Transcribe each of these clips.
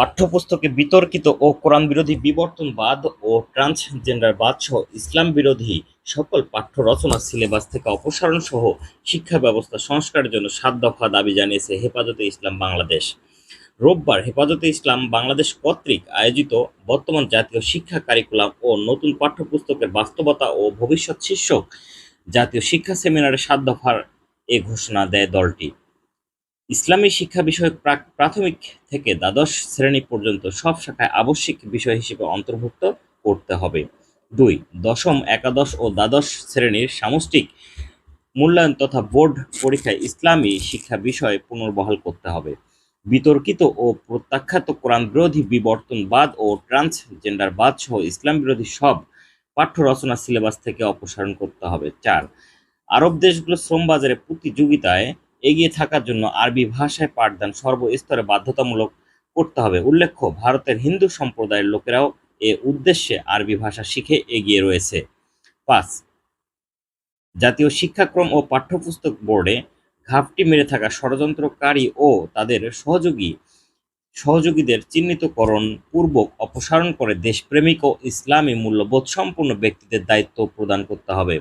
পাঠ্যপুস্তকে বিতর্কিত ও কোরআন বিরোধী বিবর্তনবাদ ও ট্রান্সজেন্ডারবাদ সহ ইসলাম বিরোধী সকল পাঠ্য রচনা সিলেবাস থেকে অপসারণ সহ শিক্ষা ব্যবস্থা সংস্কারের জন্য সাত দফা দাবি জানিয়েছে হেফাজতে ইসলাম বাংলাদেশ। রোববার হেফাজতে ইসলাম বাংলাদেশ কর্তৃক আয়োজিত বর্তমান জাতীয় শিক্ষা কারিকুলাম ও নতুন পাঠ্যপুস্তকের বাস্তবতা ও ভবিষ্যৎ শীর্ষক জাতীয় শিক্ষা সেমিনারে সাত দফার এ ঘোষণা দেয় দলটি। ইসলামী শিক্ষা বিষয়ক প্রাথমিক থেকে দ্বাদশ শ্রেণি পর্যন্ত সব শাখায় আবশ্যিক বিষয় হিসেবে অন্তর্ভুক্ত করতে হবে। দুই, দশম, একাদশ ও দ্বাদশ শ্রেণির সামষ্টিক মূল্যায়ন তথা বোর্ড পরীক্ষায় ইসলামী শিক্ষা বিষয় পুনর্বহাল করতে হবে। বিতর্কিত ও প্রত্যাখ্যাত কোরআন বিরোধী বিবর্তনবাদ ও ট্রান্সজেন্ডারবাদ সহ ইসলাম বিরোধী সব পাঠ্য রচনা সিলেবাস থেকে অপসারণ করতে হবে। চার, আরব দেশগুলো শ্রম বাজারে প্রতিযোগিতায় এগিয়ে থাকার জন্য আরবি ভাষায় পাঠদান সর্বস্তরে বাধ্যতামূলক করতে হবে। উল্লেখ্য, ভারতের হিন্দু সম্প্রদায়ের লোকেরাও এ উদ্দেশ্যে আরবি ভাষা শিখে এগিয়ে রয়েছে। পাঁচ, জাতীয় শিক্ষাক্রম ও পাঠ্যপুস্তক বোর্ডে ঘাপটি মেরে থাকা ষড়যন্ত্রকারী ও তাদের সহযোগী, সহযোগীদের চিহ্নিতকরণ পূর্বক অপসারণ করে দেশপ্রেমিক ও ইসলামী মূল্যবোধ সম্পন্ন ব্যক্তিদের দায়িত্ব প্রদান করতে হবে।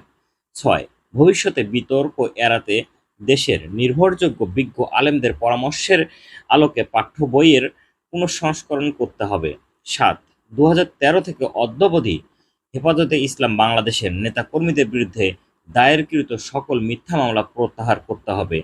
ছয়, ভবিষ্যতে বিতর্ক এড়াতে দেশের নির্ভরযোগ্য বিজ্ঞ আলেমদের পরামর্শের আলোকে পাঠ্য বইয়ের পুনঃসংস্করণ করতে হবে। সাত দু থেকে অদ্যাবধি হেফাজতে ইসলাম বাংলাদেশের নেতাকর্মীদের বিরুদ্ধে দায়েরকৃত সকল মিথ্যা মামলা প্রত্যাহার করতে হবে।